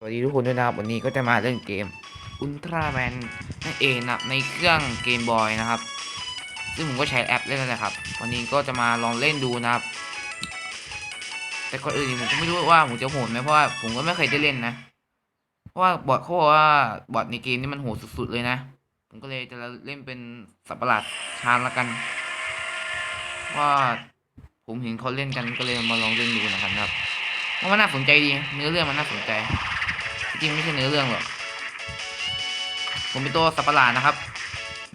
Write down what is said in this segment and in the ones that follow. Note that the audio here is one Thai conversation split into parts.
สวัสดีทุกคนด้วยนะครับ วันนี้ก็จะมาเล่นเกมอุลตร้าแมนนั่นเองนะครับในเครื่องเกมบอยนะครับ ซึ่งผมก็ใช้แอปเล่นนะครับ วันนี้ก็จะมาลองเล่นดูนะครับ แต่ก่อนอื่นผมก็ไม่รู้ว่าผมจะโหดไหมเพราะว่าผมก็ไม่เคยได้เล่นนะ เพราะว่าบอทเขาบอกว่าบอทในเกมนี่มันโหดสุดๆเลยนะ ผมก็เลยจะเล่นเป็นสัตว์ประหลาดชานละกัน ว่าผมเห็นเขาเล่นกันก็เลยมาลองเล่นดูนะครับว่ามันน่าสนใจดีเนื้อเรื่องมันน่าสนใจ จริงไม่ใช่เนื้อเรื่องหรอกผมเป็นตัวสัตว์ประหลาดนะครับ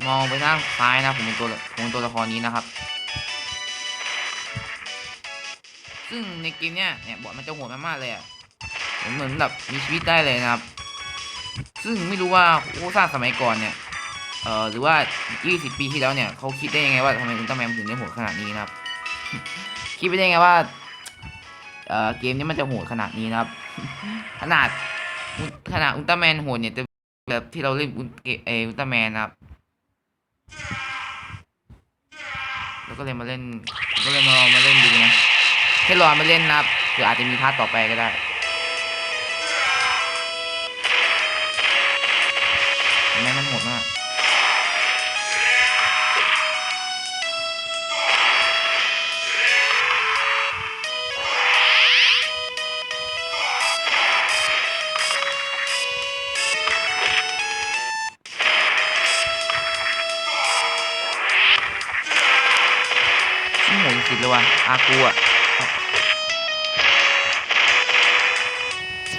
มองไปทางซ้ายนะ ผมเป็นตัวผมเป็นตัวละครนี้นะครับ ซึ่งในเกมเนี้ยเนี่ยบอทมันจะโหดมากๆเลยอะเหมือนแบบมีชีวิตได้เลยนะครับ ซึ่งไม่รู้ว่าผู้สร้างสมัยก่อนเนี่ยเอ่อหรือว่า 20 ปีที่แล้วเนี่ยเขาคิดได้ยังไงว่าทำไมอุลตร้าแมนถึงได้โหดขนาดนี้นะครับ คิดไปได้ไงว่าเอ่อเกมนี้มันจะโหดขนาดนี้นะครับ ขนาด ขนาดอุลตร้าแมนโหดเนี่ยจะแบบที่เราเล่นอุลเอออุลตร้าแมนนะครับ แล้วก็เลยมาเล่น ก็เลยมาลองมาเล่นดูนะแค่รอมาเล่นนะครับหรืออาจจะมีพาร์ทต่อไปก็ได้แม่นไมมันโหดมาก สุดเลยว่ะอากูอะ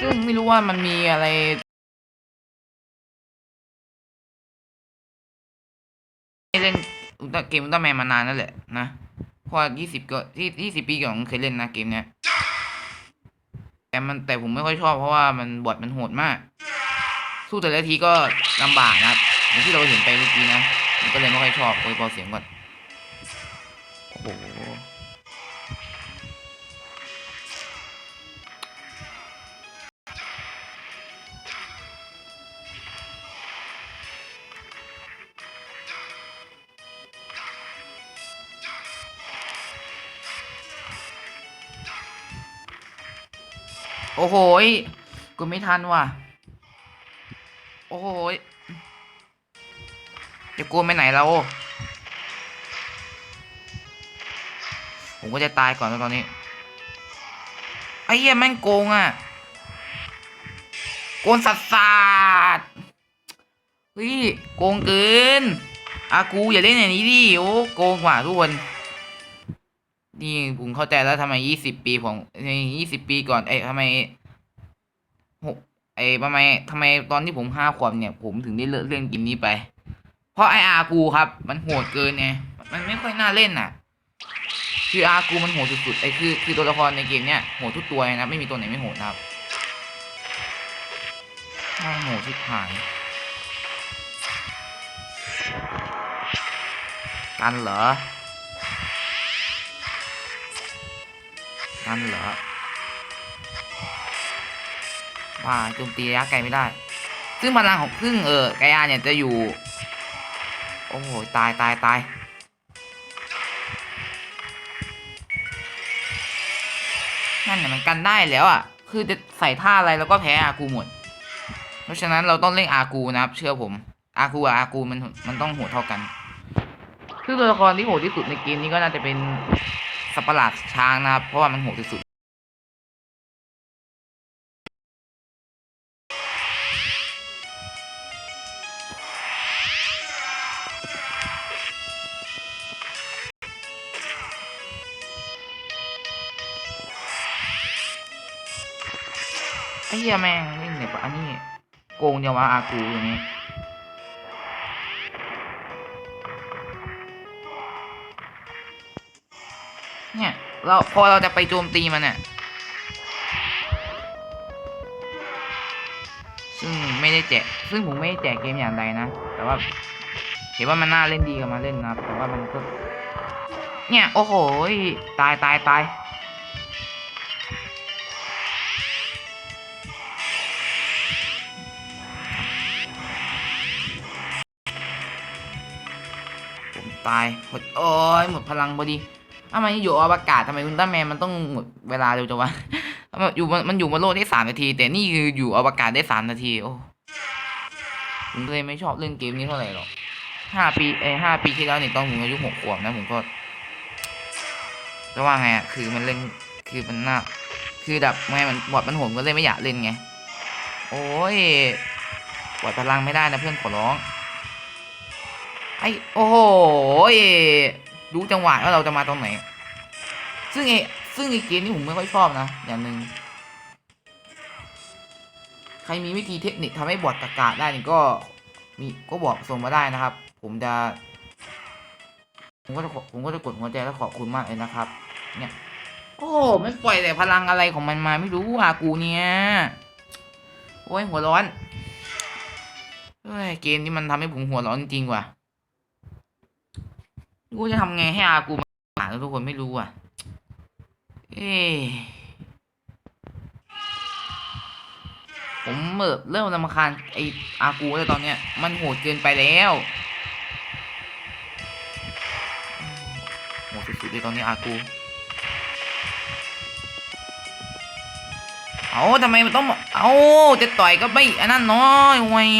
ซึ่งไม่รู้ว่ามันมีอะไรเล่นอุตเกมอุลตร้าแมนมานานนั่นแหละนะพราะว่ายี่สิบก็ที่ยี่สิบปีก่อนผมเคยเล่นนะเกมเนี้ย แต่มันแต่ผมไม่ค่อยชอบเพราะว่ามันบอทมันโหดมาก สู้แต่ละทีก็ลำบากนะอย่างที่เราเห็นไปเมื่อกี้นะผมก็เลยไม่ค่อยชอบโอ้ยเบาเสียงก่อน โอ้โหโอ้โหกูไม่ทันว่ะ โอ้โหจะกลัวไปไหนแล้ว ก็จะตายก่อนแล้วตอนนี้ ไอ้เหี้ยแม่งโกงอะ โกงสัสสาดเฮ้ยโกงเกินอากูอย่าเล่นอย่างนี้ดิโอ้โกงกว่ะทุกคนนี่ผมเข้าใจแล้วทำไมยี่สิบปีผมในยี่สิบปีก่อน เอ้ทำไมหกไอ้ทำไมทำไมตอนที่ผมห้าขวบเนี่ย ผมถึงได้เลิกเล่นเกมนี้ไป เพราะไออากูครับ มันโหดเกินไงมันไม่ค่อยน่าเล่นน่ะ คืออากูมันโหดสุดๆไอ้คือคือตัวละครในเกมเนี้ยโหดทุกตัวเลยนะไม่มีตัวไหนไม่โหดนะครับน่าโหดที่ผายกันเหรอกันเหรอว่าโจมตีระยะไกลไม่ได้ ซึ่งพลังของพึ่งเออไกอาเนี่ยจะอยู่ โอ้โห ตายตายตาย กันได้แล้วอะ คือจะใส่ท่าอะไรแล้วก็แพ้อากูหมด เพราะฉะนั้นเราต้องเล่นอากูนะครับ เชื่อผม อากูอากูมันมันต้องโหดเท่ากัน คือตัวละครที่โหดที่สุดในเกมนี้ก็น่าจะเป็นสัปหลาดช้างนะครับ เพราะว่ามันโหดที่สุด ยแม่งเล่นเนี่ยปะอันนี้โกงจะวะอากูอย่างนี้เนี่ยเราพอเราจะไปโจมตีมันเนี่ยซึ่งไม่ได้แจกซึ่งผมไม่ได้แจกเกมอย่างใดนะ แต่ว่าเห็นว่ามันน่าเล่นดีกับมาเล่นนะแต่ว่ามันก็ เนี่ย โอ้โหยตายตายตาย ตายหมดโอ้ยหมดพลังพอดีทำไมอยู่อวกาศทำไมอุลตร้าแมนมันต้องหมดเวลาเร็วจังวะมันอยู่มันอยู่บนโลกได้สามนาที แต่นี่คืออยู่อวกาศได้สามนาทีโอ้ผมเลยไม่ชอบเล่นเกมนี้เท่าไหร่หรอกห้าปีเอห้าปีที่แล้วเนี่ยตอนผมอายุหกขวบนะผมก็จะว่าไงอะคือมันเล่นคือมันน่าคือแบบไงมันบอดมันโหดก็เลยไม่อยากเล่นไง โอ้ยปล่อยพลังไม่ได้นะเพื่อนขอร้อง ไอโอ้โหรู้จังหวะว่าเราจะมาตรงไหน ซึ่งไอซึ่งไอเกมนี้ผมไม่ค่อยชอบนะอย่างหนึ่งใครมีวิธีเทคนิคทำให้บอดกากาได้นี่ก็มีก็บอกส่งมาได้นะครับ ผมจะ ผมก็จะผมก็จะกดหัวใจแล้วขอบคุณมากเลยนะครับ เนี่ย โอ้โหไม่ปล่อยแต่พลังอะไรของมันมาไม่รู้อะกูเนี่ยโอ้ยหัวร้อนเฮ้ยเกมนี้มันทำให้ผมหัวร้อนจริงว่ะ กูจะทำไงให้อากูมาหาทุกคนไม่รู้อะ เอ้ผมเมิบเริ่มรำคาญไออากูแล้วตอนเนี้ย มันโหดเกินไปแล้วโหดสุดๆเลยตอนนี้อากู เอาทำไมมันต้อง เอาจะต่อยก็ไม่อันนั้นน้อยเว้ย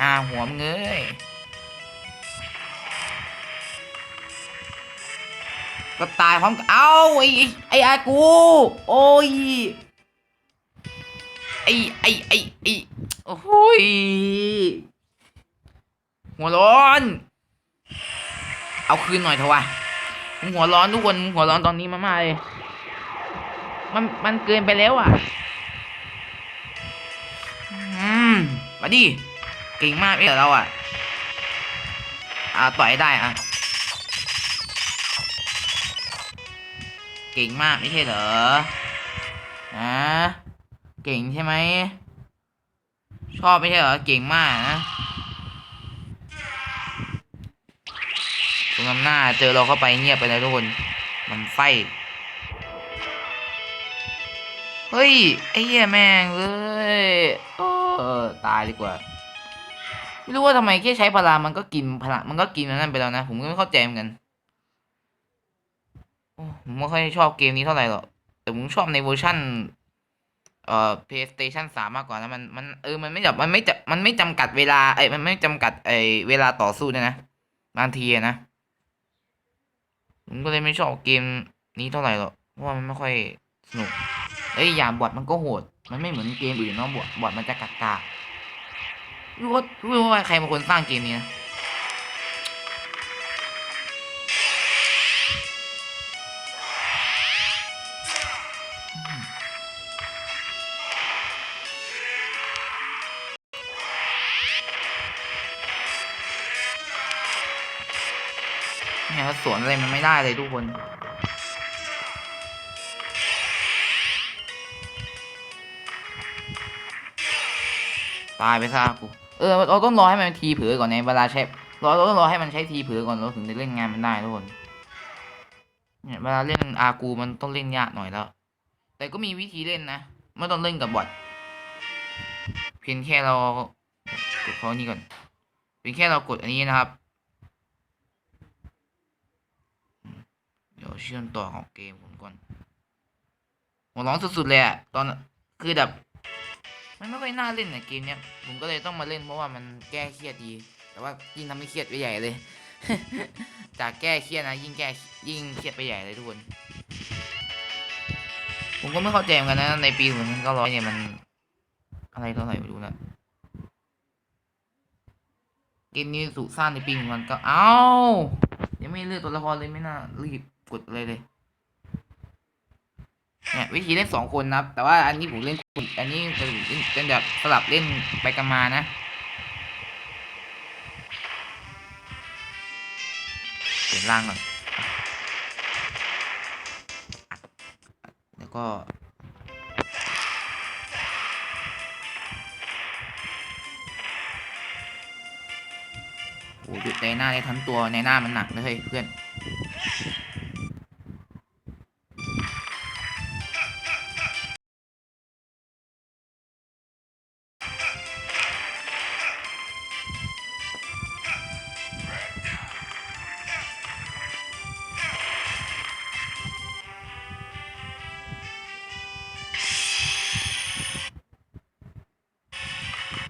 อาหัวมึงเอ้ย ก็ตายพร้อมกันเอาไอ้ไอ้ไอ้อากู โอ้ยไอ้ไอ้ไอ้ไอ้โอ้ยหัวร้อน เอาคืนหน่อยเถอะวะมึงหัวร้อนทุกคนมึงหัวร้อนตอนนี้มากๆเลยมันมันเกินไปแล้วอะอืมมาดิเก่งมากไม่เหรอเราอะอ่าต่อยได้อะ เก่งมากไม่ใช่เหรออ่าเก่งใช่ไหม ชอบไม่ใช่เหรอ เก่งมากนะตรงน้ำหน้าเจอเราเข้าไปเงียบไปเลยทุกคน มันไฟ เฮ้ย ไอ้เหี้ยแม่งเลยเออตายดีกว่า ไม่รู้ว่าทำไมแค่ใช้พลังมันก็กินพลังมันก็กินอันนั่นไปแล้วนะ ผมก็ไม่เข้าใจเหมือนกัน ผมไม่ค่อยชอบเกมนี้เท่าไหร่หรอก แต่ผมชอบในเวอร์ชั่น เอ่อ PlayStation 3 มากกว่านะ มัน มัน เออ มันไม่แบบมันไม่จะมันไม่จำกัดเวลา เอ้ย มันไม่จำกัดไอ้เวลาต่อสู้ด้วยนะ บางทีนะ ผมก็เลยไม่ชอบเกมนี้เท่าไหร่หรอก เพราะว่ามันไม่ค่อยสนุก เอ้ย อย่าบอดมันก็โหด มันไม่เหมือนเกมอื่นเนาะบอดบอดมันจะกาการู้ว่ารู้ว่าใครเป็นคนสร้างเกมนี้นะ สวนอะไรมันไม่ได้เลยทุกคน ตายไปซะกู เออ เราต้องรอให้มันทีเผือก่อนในเวลาใช้เราเราต้องรอให้มันใช้ทีเผือก่อนเราถึงจะเล่นงานมันได้ทุกคนเนี่ยเวลาเล่นอากูมันต้องเล่นยากหน่อยแล้ว แต่ก็มีวิธีเล่นนะ ไม่ต้องเล่นกับบอทเพียงแค่เรากดเขานี่ก่อนเพียงแค่เรากดอันนี้นะครับ เดี๋ยวเชื่อมต่อของเกมผมก่อนหัวร้อนสุดๆเลยอะตอนคือแบบมันไม่ค่อยน่าเล่นนะเกมเนี้ยผมก็เลยต้องมาเล่นเพราะว่ามันแก้เครียดดี แต่ว่ายิ่งทำให้เครียดไปใหญ่เลย จากแก้เครียดนะยิ่งแก้ยิ่งเครียดไปใหญ่เลยทุกคน ผมก็ไม่เข้าใจเหมือนกันนะในปีหนึ่งเก้าร้อยเนี่ยมัน อะไรเท่าไหร่ไม่รู้นะเกมนี้สุสร้างในปีหนึ่งมันก็เอ้ายังไม่เลือกตัวละครเลยไม่น่ารีบ กดเลยเลยเนี่ยวิธีเล่นสองคนนะครับ แต่ว่าอันนี้ผมเล่นกลุ่มอันนี้เป็นเป็นแบบสลับเล่นไปกันมานะเปลี่ยนร่างก่อนแล้วก็โอ้หยุดในหน้าได้ทั้งตัวในหน้ามันหนักเลยเพื่อน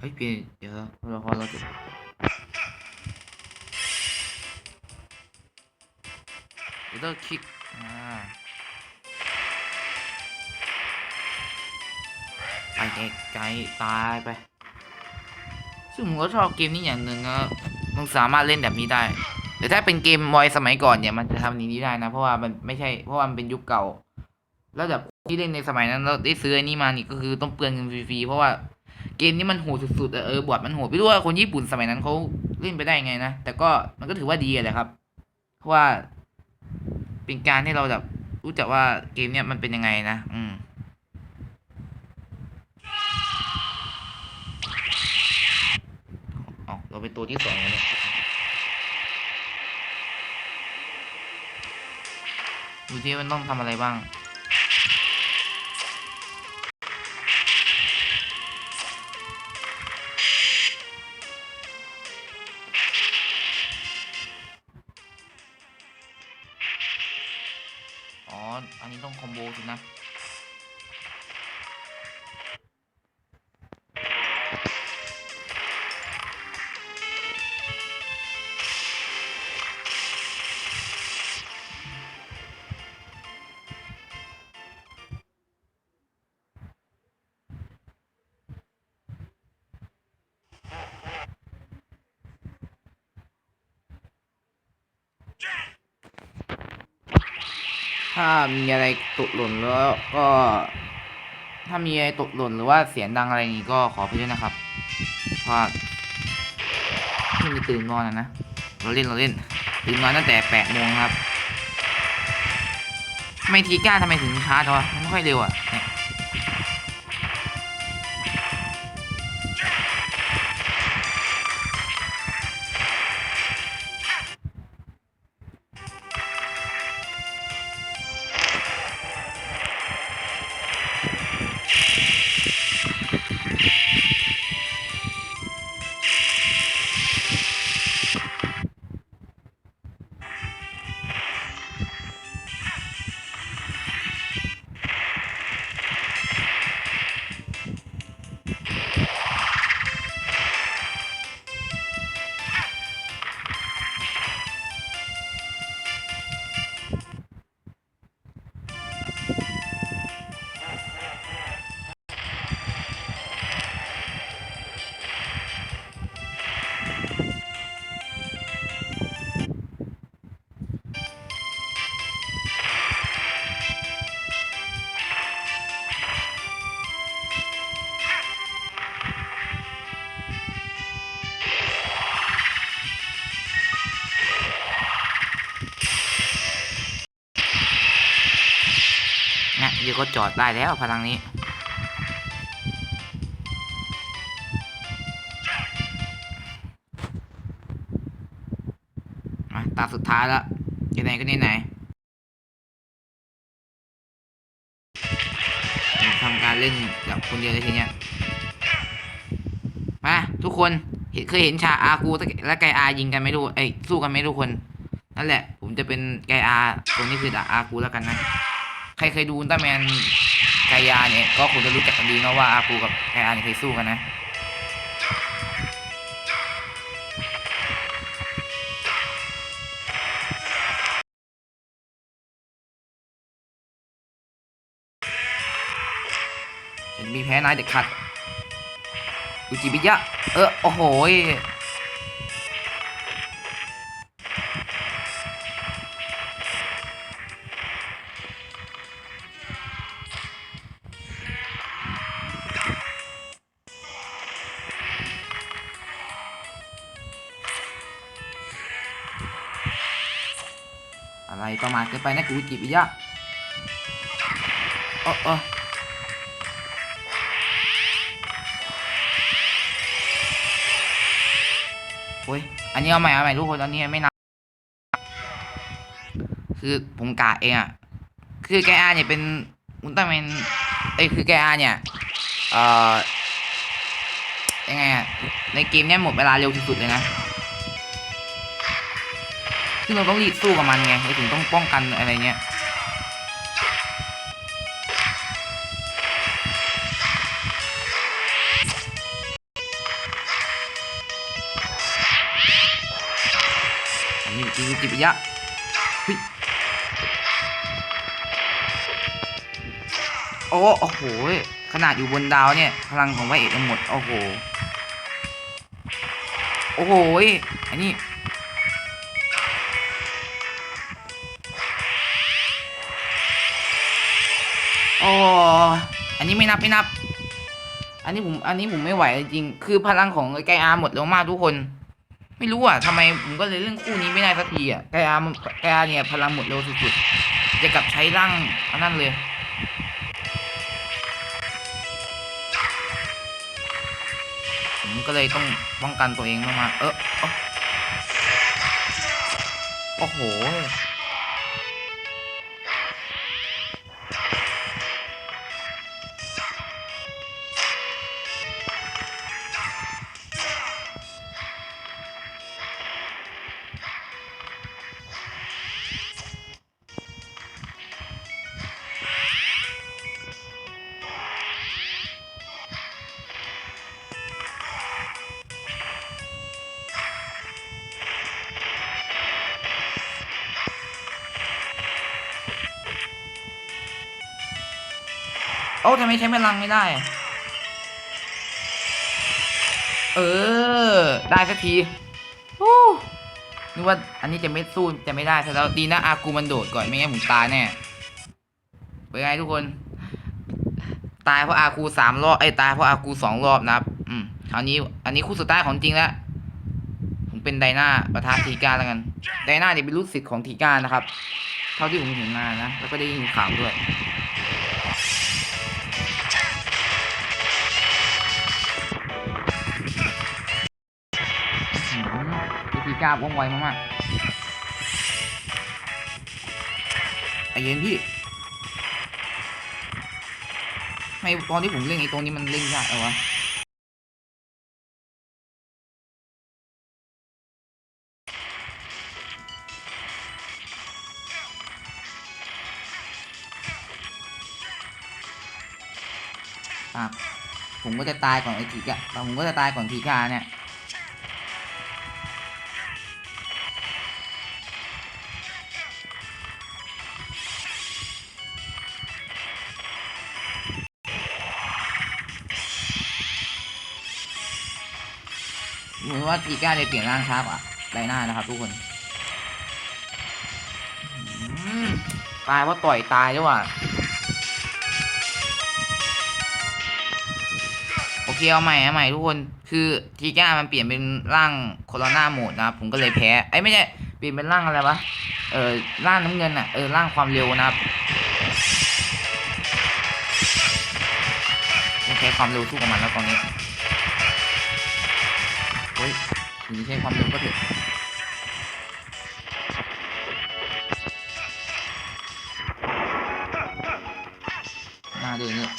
เฮ้ยเปลี่ยนเดี๋ยวเราพอเราจะเดี๋ยวเราคลิกอ่าไปไกลไกลตายไป ซึ่งผมก็ชอบเกมนี้อย่างหนึ่งนะมันสามารถเล่นแบบนี้ได้ แต่ถ้าเป็นเกมบอยสมัยก่อนเนี่ยมันจะทำนี้ได้นะ เพราะว่ามันไม่ใช่ เพราะว่ามันเป็นยุคเก่า แล้วแบบที่เล่นในสมัยนั้นเราได้ซื้อไอ้นี่มานี่ก็คือต้องเปลืองเงินฟรีๆเพราะว่า เกมนี้มันโหดสุดๆเออบอดมันโหดไม่รู้ว่าคนญี่ปุ่นสมัยนั้นเขาเล่นไปได้ไงนะแต่ก็มันก็ถือว่าดีแหละครับ เพราะว่าเป็นการที่เราแบบรู้จักว่าเกมเนี้ยมันเป็นยังไงนะ อืมเอเราเป็นตัวที่สองแล้วเนี่ยดูที่มันต้องทำอะไรบ้าง ถ้ามีอะไรตกหล่นแล้วก็ ถ้ามีอะไรตกหล่นหรือว่าเสียงดังอะไรนี้ก็ขอไปด้วยนะครับเพราะเพิ่งตื่นนอนนะนะเราเล่นเราเล่นตื่นนอนตั้งแต่แปดโมงครับทำไมทีก้าทำไมถึงช้าจังวะไม่ค่อยเร็วอะ เนี่ยนะเดี๋ยวก็จอดได้แล้วพลังนี้ ตาสุดท้ายแล้วยังไงก็นี่ไหนทำการเล่นกับคนเดียวเลยทีเนี้ยมาทุกคนเคยเห็นฉาอากูและไกอายิงกันไหมทุกเอ้ยสู้กันไหมทุกคน นั่นแหละ ผมจะเป็นไกอาตัวนี้คืออากูแล้วกันนะ ใครเคยดูอุลตร้าแมนไกอาเนี่ยก็คงจะรู้จักกันดีเนาะว่าอากูกับไกอาเนี่ยเคยสู้กันนะจะมีแพ้นายเด็ดขาดอุจิบิยะ เออ โอ้โห ไปนะกูอุจิบิยะเออเออโอ้ยอันนี้เอาใหม่เอาใหม่ทุกคนอันนี้ไม่นับคือผมกะเองอะคือแกอาเนี่ยเป็นอุลตร้าแมนเอ้ยคือแกอาเนี่ยเอ่อยังไงอะในเกมเนี้ยหมดเวลาเร็วที่สุดเลยนะ คือเราต้องรีบสู้กับมันไงเราถึงต้องป้องกันอะไรเงี้ยนี่จิบจิบยะหุยโอ้โอ้โห ขนาดอยู่บนดาวเนี่ย พลังของไวเอกหมด โอ้โห โอ้โห อันนี้ โอ้อันนี้ไม่นับไม่นับ อันนี้ผมอันนี้ผมไม่ไหวจริง คือพลังของไกอาหมดแล้วมากทุกคน ไม่รู้อะทำไมผมก็เลยเล่นคู่นี้ไม่ได้สักทีอะไกอาไกอาเนี่ยพลังหมดเร็วสุดๆจะกลับใช้ร่างอันนั้นเลยผมก็เลยต้องป้องกันตัวเองมากๆเออเออโอ้โห ทำไมใช้พลังไม่ได้ เออ ได้สักทีนึกว่าอันนี้จะไม่สู้จะไม่ได้แต่แล้วดีนะอากูมันโดดก่อนไม่งั้นผมตายแน่เป็นไงทุกคน ตายเพราะอากูสามรอบไอ้ยตายเพราะอากูสองรอบนะครับ อืมอันนี้ อันนี้คู่สุดท้ายของจริงแล้วผมเป็นไดนาประธานทีกาแล้วกันไดนาเนี่ยเป็นลูกศิษย์ของทีกานะครับ เท่าที่ผมเห็นมานะแล้วก็ได้ยินข่าวด้วย วิธีกล้าว่องไวมากๆไอเย็นพี่ไม่ตอนที่ผมเล่นไอ้ตัวนี้มันเล่นยากเอาวะอะผมก็จะตายก่อนไอ้ทีกะผมก็จะตายก่อนทีกาเนี่ย คือว่าทีก้าจะเปลี่ยนร่างช้ากว่าไดหน้านะครับ ทุกคนตายเพราะต่อยตายด้วยว่ะโอเคเอาใหม่เอาใหม่ทุกคนคือทีก้ามันเปลี่ยนเป็นร่างโคโรนาโหมดนะครับผมก็เลยแพ้ไอ้ไม่ใช่เปลี่ยนเป็นร่างอะไรวะเออร่างน้ำเงินอะเออร่างความเร็วนะครับต้องใช้ความเร็วสู้กับมันแล้วตอนนี้ ถึงใช้ความเร็วก็เถอะหน้าเดินเนี่ย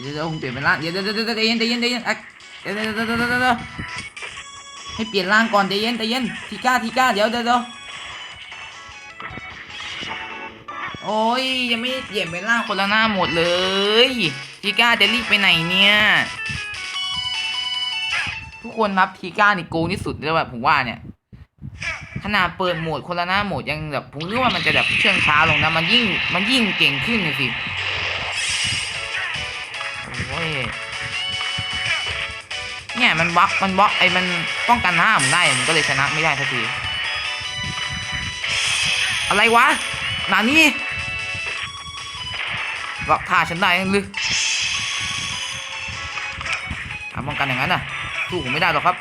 เดี๋ยวเดี๋ยวผมเปลี่ยนเป็นร่างเดี๋ยวเดี๋ยวเดี๋ยวเดี๋ยวเย็นเดี๋ยวเย็นเดี๋ยวเย็นอะเดี๋ยวเดี๋ยวเดี๋ยวเดี๋ยวเดี๋ยวให้เปลี่ยนร่างก่อนเดี๋ยวเย็นเดี๋ยวเย็นทีก้าทีก้าเดี๋ยวเดี๋ยวเดี๋ยวโอ้ยยังไม่เปลี่ยนเป็นร่างคนละหน้าหมดเลยทีก้าจะรีบไปไหนเนี่ย คนรับทีก้านี่โกงที่สุดเลยแบบผมว่าเนี่ยขนาดเปิดโหมดคนละหน้าโหมดยังแบบผมนึกว่ามันจะแบบเชื่องช้าลงนะมันยิ่งมันยิ่งเก่งขึ้นเลยสิโอ้ยเนี่ยมันบล็อกมันบล็อกไอ้มันป้องกันหน้าผมได้มันก็เลยชนะไม่ได้สักทีอะไรวะนานี่บล็อกท่าฉันได้ยังหรือทำป้องกันอย่างนั้นน่ะ สู้ผมไม่ได้หรอกครับ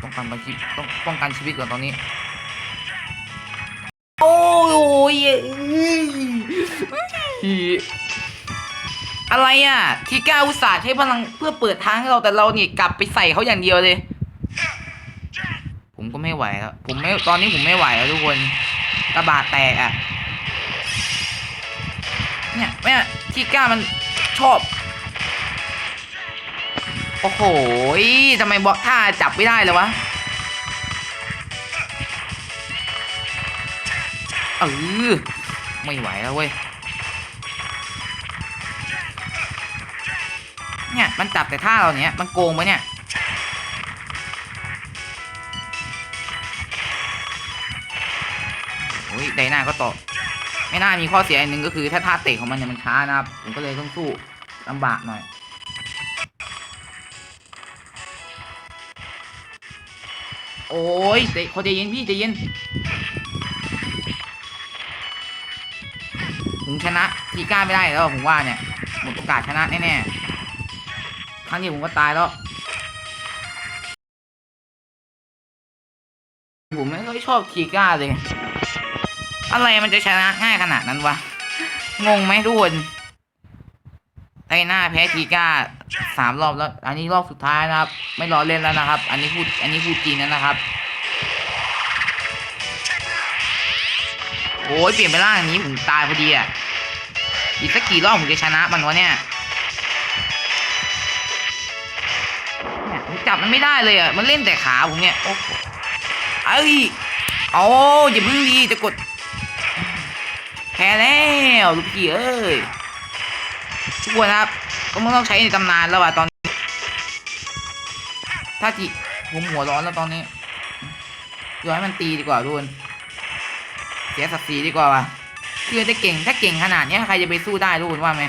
ต้องป้องกันชีวิตต้องป้องกันชีวิตก่อนตอนนี้ โอ้ยอะไรอะ ที่ก้าอุตส่าห์ใช้พลังเพื่อเปิดทางให้เราแต่เราเนี่ยกลับไปใส่เขาอย่างเดียวเลย ผมก็ไม่ไหวแล้วผมไม่ตอนนี้ผมไม่ไหวแล้วทุกคนกระบาดแตกอะเนี่ยแม่ที่ก้ามันชอบ โอ้โหทำไมบอกท่าจับไม่ได้เลยวะเออไม่ไหวแล้วเว้ย เนี่ย มันจับแต่ท่าเราเนี้ย มันโกงไปะเนี่ย โอ้ยไดนาก็ตกไม่น่ามีข้อเสียอันหนึ่งก็คือถ้าท่าเตะของมันเนี่ยมันช้านะครับ ผมก็เลยต้องสู้ลำบากหน่อย โอ้ยเตะเขาใจเย็นพี่ใจเย็นผมชนะทีก้าไม่ได้แล้วผมว่าเนี่ยหมดโอกาสชนะแน่ๆครั้งนี้ผมก็ตายแล้วผมไม่ค่อยชอบทีก้าเลย อะไรมันจะชนะง่ายขนาดนั้นวะ งงไหมทุกคนไอหน้าแพ้ทีก้า สามรอบแล้ว อันนี้รอบสุดท้ายนะครับ ไม่รอเล่นแล้วนะครับ อันนี้พูดอันนี้พูดจริงแล้วนะครับโอ้ยเปลี่ยนไปร่างอันนี้ผมตายพอดีอะอีกสักกี่รอบผมจะชนะมันวะเนี่ยเนี่ยผมจับมันไม่ได้เลยอะ มันเล่นแต่ขาผมเนี่ย โอ้โหเอ้ยโอ้อย่าเพิ่งดีจะกด แพ้แล้วลูกพี่เอ้ยทุกคนครับ ก็ไม่ต้องใช้ในตำนานแล้วว่ะตอนนี้ถ้าจิผมหัวร้อนแล้วตอนนี้ยอมให้มันตีดีกว่าทุกคนเสียศักดิ์ศรีดีกว่าว่ะคือจะเก่งถ้าเก่งขนาดนี้ใครจะไปสู้ได้ทุกคนว่าไหม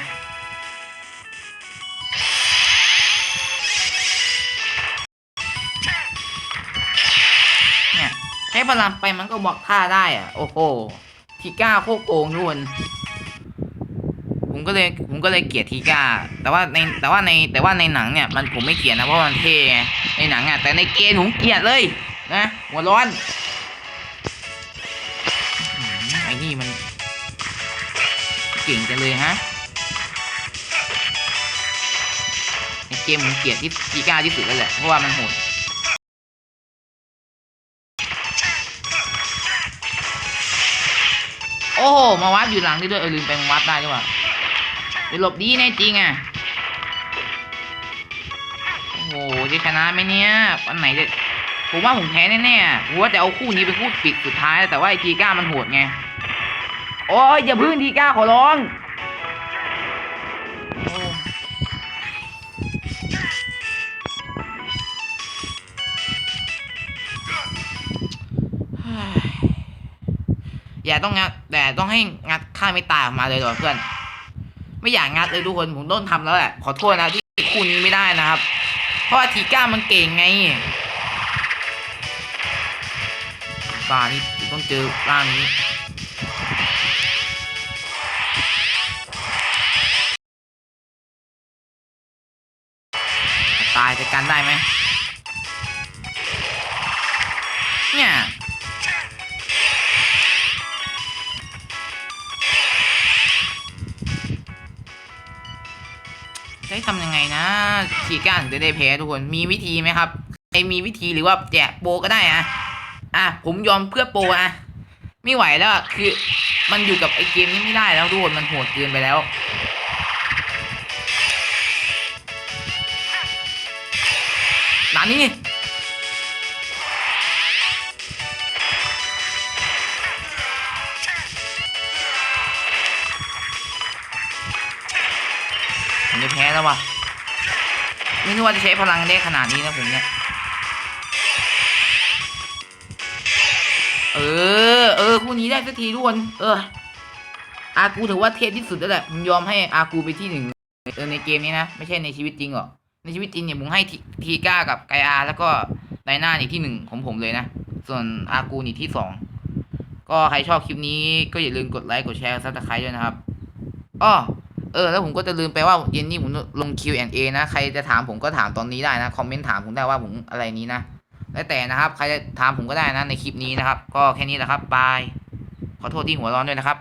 เนี่ยใช้พลังไปมันก็บอกท่าได้อะ โอ้โหทีก้าโคตรโกงทุกคน ก็เลยผมก็เลยเกลียดทีก้า แต่ว่าในแต่ว่าในแต่ว่าในหนังเนี่ยมันผมไม่เกลียดนะเพราะมันเท่ไงในหนังอะแต่ในเกมผมเกลียดเลยนะหัวร้อนไอ้นี่มันเก่งจังเลยฮะในเกมผมเกลียดที่ทีก้าที่สุดแล้วแหละเพราะว่ามันโหดโอ้โหมาวัดอยู่หลังนี่ด้วยเออลืมไปมาวัดได้ด้วยว่ะ ไปหลบดีแน่จริงอะ โอ้โห จะชนะไหมเนี่ยวันไหนจะ ผมว่าผมแพ้แน่ๆผมว่าจะเอาคู่นี้เป็นคู่ปิดสุดท้าย แต่ว่าไอทีก้ามันโหดไง โอ้ยอย่าพึ่งทีก้าขอร้องโอ้เฮ้ยอย่าต้องงัดแต่ต้องให้งัดข้าไม่ตายออกมาเลยเหรอเพื่อน ไม่อยากงัดเลยทุกคนผมต้นทำแล้วแหละขอโทษนะที่คู่นี้ไม่ได้นะครับ เพราะว่าทีก้ามันเก่งไงบานี่ต้องเจอร่างนี้ตายจะกันได้ไหม นะทีก้าถึงจะได้แพ้ทุกคนมีวิธีไหมครับใครมีวิธีหรือว่าแจกโปก็ได้อะอะผมยอมเพื่อโปอะไม่ไหวแล้วคือมันอยู่กับไอเกมนี้ไม่ได้แล้วทุกคนมันโหดเกินไปแล้วหนานี่ผมจะแพ้แล้ววะ ไม่นึกว่าจะใช้พลังได้ขนาดนี้นะผมเนี่ย เออ เออคู่นี้ได้สักทีทุกคน เออ อากูถือว่าเทพที่สุดแล้วแหละผมยอมให้อากูไปที่หนึ่งเออในเกมนี้นะ ไม่ใช่ในชีวิตจริงหรอก ในชีวิตจริงเนี่ยผมให้ทีทีก้ากับไกอาแล้วก็ไดนานี่ที่หนึ่งของผมเลยนะ ส่วนอากูนี่ที่สอง ก็ใครชอบคลิปนี้ก็อย่าลืมกดไลค์กดแชร์ซับสไครต์ด้วยนะครับ อ้อ เออแล้วผมก็จะลืมไปว่าเย็นนี้ผมลง Q&A นะ ใครจะถามผมก็ถามตอนนี้ได้นะ คอมเมนต์ถามผมได้ว่าผมอะไรนี้นะ แล้วแต่นะครับ ใครจะถามผมก็ได้นะในคลิปนี้นะครับ ก็แค่นี้แหละครับบาย ขอโทษที่หัวร้อนด้วยนะครับ